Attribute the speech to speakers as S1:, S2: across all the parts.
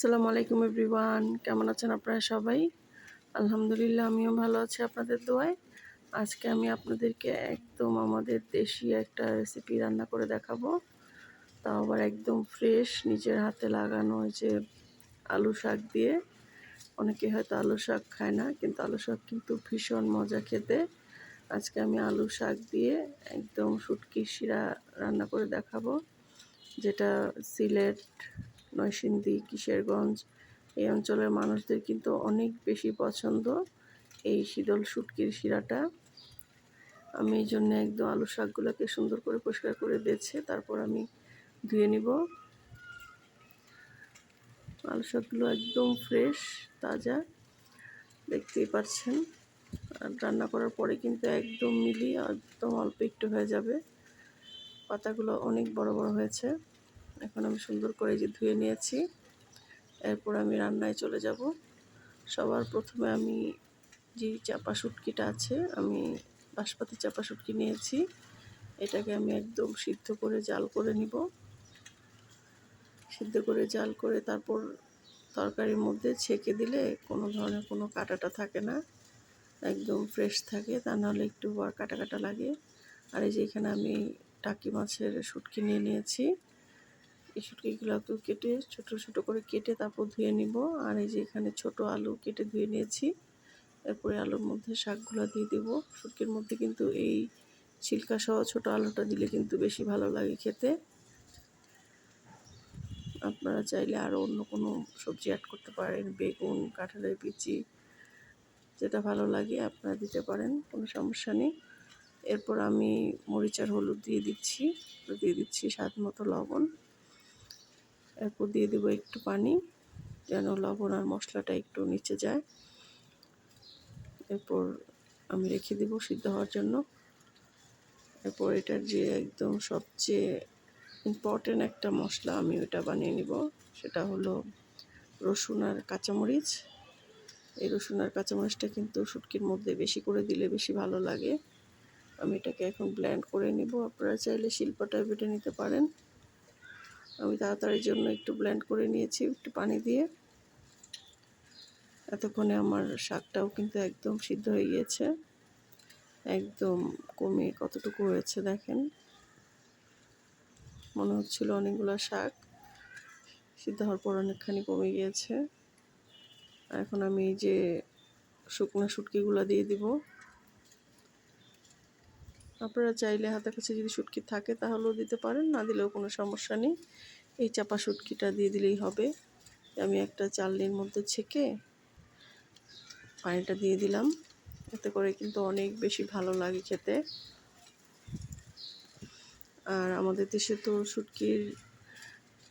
S1: আসসালামু আলাইকুম এভরিওয়ান। কেমন আছেন আপনারা সবাই? আলহামদুলিল্লাহ, আমিও ভালো আছি আপনাদের দোয়ায়। আজকে আমি আপনাদেরকে একদম আমাদের দেশি একটা রেসিপি রান্না করে দেখাবো। তাও আবার একদম ফ্রেশ নিজের হাতে লাগানো যে আলু শাক দিয়ে। অনেকে হয়তো আলু শাক খায় না, কিন্তু আলু শাক কিন্তু ভীষণ মজা খেতে। আজকে আমি আলু শাক দিয়ে একদম শুটকির শিরা রান্না করে দেখাবো, যেটা সিলেট নয়সিংদী কিশোরগঞ্জ এই অঞ্চলের মানুষদের কিন্তু অনেক বেশি পছন্দ এই শীতল শুটকির শিরাটা। আমি এই জন্য একদম আলু শাকগুলোকে সুন্দর করে পরিষ্কার করে বেছে তারপর আমি ধুয়ে নিব। আলু শাকগুলো একদম ফ্রেশ, তাজা, দেখতেই পাচ্ছেন। আর রান্না করার পরে কিন্তু একদম মিলিয়ে একদম অল্প একটু হয়ে যাবে। পাতাগুলো অনেক বড় বড় হয়েছে। এখন আমি সুন্দর করে যে ধুয়ে নিয়েছি। এরপর আমি রান্নায় চলে যাব। সবার প্রথমে আমি যে চাপা শুটকিটা আছে, আমি বাঁশপাতি চাপা শুটকি নিয়েছি। এটাকে আমি একদম সিদ্ধ করে জাল করে নিব। সিদ্ধ করে জাল করে তারপর তরকারির মধ্যে ছেঁকে দিলে কোনো ধরনের কোনো কাটাটা থাকে না। একদম ফ্রেশ থাকে, তা নাহলে একটু কাটা কাটা লাগে। আর এই যে এখানে আমি টাকি মাছের শুটকি নিয়ে নিয়েছি। এই শুটকিগুলো একটু কেটে ছোট ছোট করে কেটে তারপর ধুয়ে নিব। আর এই যে এখানে ছোট আলু কেটে ধুয়ে নিয়েছি। এরপরে আলুর মধ্যে শাকগুলো দিয়ে দেব। শুটকির মধ্যে কিন্তু এই ছিলকা সহ ছোট আলুটা দিলে কিন্তু বেশি ভালো লাগে খেতে। আপনারা চাইলে আরও অন্য কোনো সবজি অ্যাড করতে পারেন, বেগুন, কাঁঠালের বিচি, যেটা ভালো লাগে আপনারা দিতে পারেন, কোনো সমস্যা নেই। এরপর আমি মরিচার হলুদ দিয়ে দিচ্ছি। দিয়ে দিচ্ছি স্বাদ মতো লবণ। এরপর দিয়ে দেবো একটু পানি, যেন লবণ আর মশলাটা একটু নিচে যায়। এরপর আমি রেখে দেবো সিদ্ধ হওয়ার জন্য। এরপর এটার যে একদম সবচেয়ে ইম্পর্টেন্ট একটা মশলা আমি ওটা বানিয়ে নিব, সেটা হলো রসুন আর কাঁচামরিচ। এই রসুন আর কাঁচামরিচটা কিন্তু শুটকির মধ্যে বেশি করে দিলে বেশি ভালো লাগে। আমি এটাকে এখন ব্ল্যান্ড করে নিব। আপনারা চাইলে শিল্পটায় বেটে নিতে পারেন। আমি তাড়াতাড়ির জন্য একটু ব্লেন্ড করে নিয়েছি, একটু পানি দিয়ে। এতক্ষণে আমার শাকটাও কিন্তু একদম সিদ্ধ হয়ে গিয়েছে। একদম কমে কতটুকু হয়েছে দেখেন। মনে হচ্ছিল অনেকগুলো শাক। সিদ্ধ হওয়ার পর অনেকখানি কমে গিয়েছে। এখন আমি যে শুকনো শুটকিগুলো দিয়ে দিব। আপনারা চাইলে হাতের কাছে যদি শুটকি থাকে তাহলেও দিতে পারেন, না দিলেও কোনো সমস্যা নেই। এই চাপা শুটকিটা দিয়ে দিলেই হবে। আমি একটা চালনির মধ্যে ছেঁকে পানিটা দিয়ে দিলাম। এতে করে কিন্তু অনেক বেশি ভালো লাগে খেতে। আর আমাদের দেশে তো শুটকির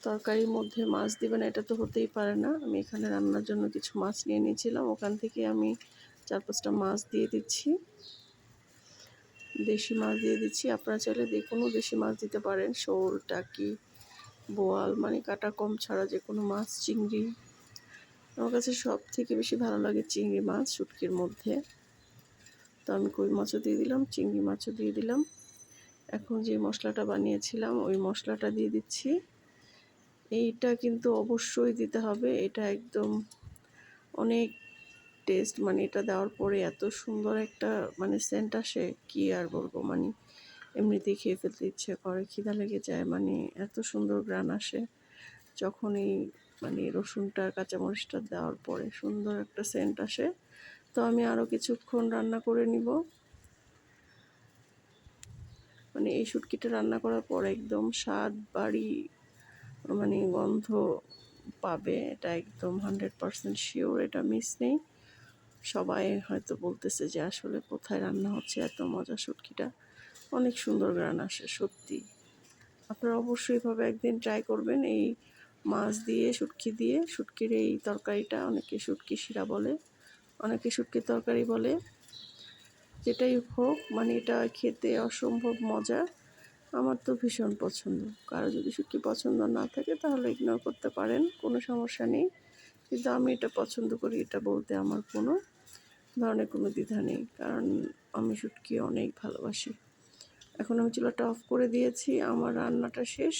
S1: তরকারির মধ্যে মাছ দিবেন এটা তো হতেই পারে না। আমি এখানে রান্নার জন্য কিছু মাছ নিয়ে নিয়েছিলাম। ওখান থেকে আমি চার পাঁচটা মাছ দিয়ে দিচ্ছি। দেশি মাছ দিয়ে দিচ্ছি। আপনারা চাইলে যে কোনো দেশি মাছ দিতে পারেন। শোল, টাকি, বোয়াল মানে কাটা কম ছাড়া যে কোনো মাছ, চিংড়ি। আমার কাছে সব থেকে বেশি ভালো লাগে চিংড়ি মাছ শুটকির মধ্যে। তো আমি কই মাছও দিয়ে দিলাম, চিংড়ি মাছও দিয়ে দিলাম। এখন যে মশলাটা বানিয়েছিলাম, ওই মশলাটা দিয়ে দিচ্ছি। এইটা কিন্তু অবশ্যই দিতে হবে। এটা একদম অনেক টেস্ট মানে এটা দেওয়ার পরে এত সুন্দর একটা মানে সেন্ট আসে, কী আর বলব মানে এমনিতেই খেয়ে ফেলতে ইচ্ছে করে, খিদা লেগে যায় মানে এত সুন্দর গ্রান আসে। যখন এই মানে রসুনটা, কাঁচামরিচটা দেওয়ার পরে সুন্দর একটা সেন্ট আসে। তো আমি আরও কিছুক্ষণ রান্না করে নিব। মানে এই শুটকিটা রান্না করার পর একদম স্বাদ, বাড়ি মানে গন্ধ পাবে, এটা একদম হান্ড্রেড পারসেন্ট শিওর এটা মিস নেই। সবাই হয়তো বলতেছে যে আসলে কোথায় রান্না হচ্ছে, এত মজা শুটকিটা। অনেক সুন্দর গ্রান আসে, সত্যি। আপনারা অবশ্যই এভাবে একদিন ট্রাই করবেন। এই মাছ দিয়ে, শুটকি দিয়ে, শুটকির এই তরকারিটা অনেকে শুটকি শিরা বলে, অনেকে শুটকির তরকারি বলে। যেটাই হোক মানে এটা খেতে অসম্ভব মজা। আমার তো ভীষণ পছন্দ। কারও যদি শুটকি পছন্দ না থাকে, তাহলে ইগনোর করতে পারেন, কোনো সমস্যা নেই। কিন্তু আমি এটা পছন্দ করি, এটা বলতে আমার কোনো ধরনের কোনো দ্বিধা নেই। কারণ আমি শুটকি অনেক ভালোবাসি। এখন আমি চুলাটা অফ করে দিয়েছি, আমার রান্নাটা শেষ।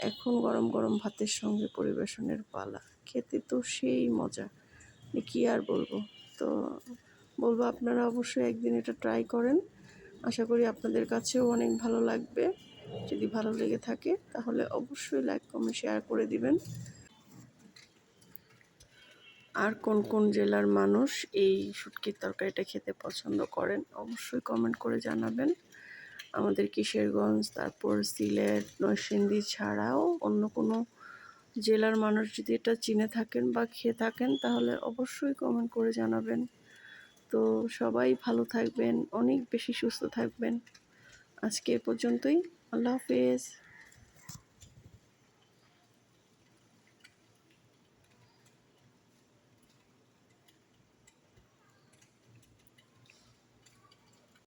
S1: এখন গরম গরম ভাতের সঙ্গে পরিবেশনের পালা। খেতে তো সেই মজা। কী আর বলব? তো বলব আপনারা অবশ্যই একদিন এটা ট্রাই করেন। আশা করি আপনাদের কাছেও অনেক ভালো লাগবে। যদি ভালো লেগে থাকে তাহলে অবশ্যই লাইক কমেন্ট শেয়ার করে দিবেন। আর কোন কোন জেলার মানুষ এই শুটকির তরকারিটা খেতে পছন্দ করেন অবশ্যই কমেন্ট করে জানাবেন। আমাদের কিশোরগঞ্জ, তারপর সিলেট, নরসিংদী ছাড়াও অন্য কোনো জেলার মানুষ যদি এটা চিনে থাকেন বা খেয়ে থাকেন তাহলে অবশ্যই কমেন্ট করে জানাবেন। তো সবাই ভালো থাকবেন, অনেক বেশি সুস্থ থাকবেন। আজকে এ পর্যন্তই, আল্লাহ হাফেজ।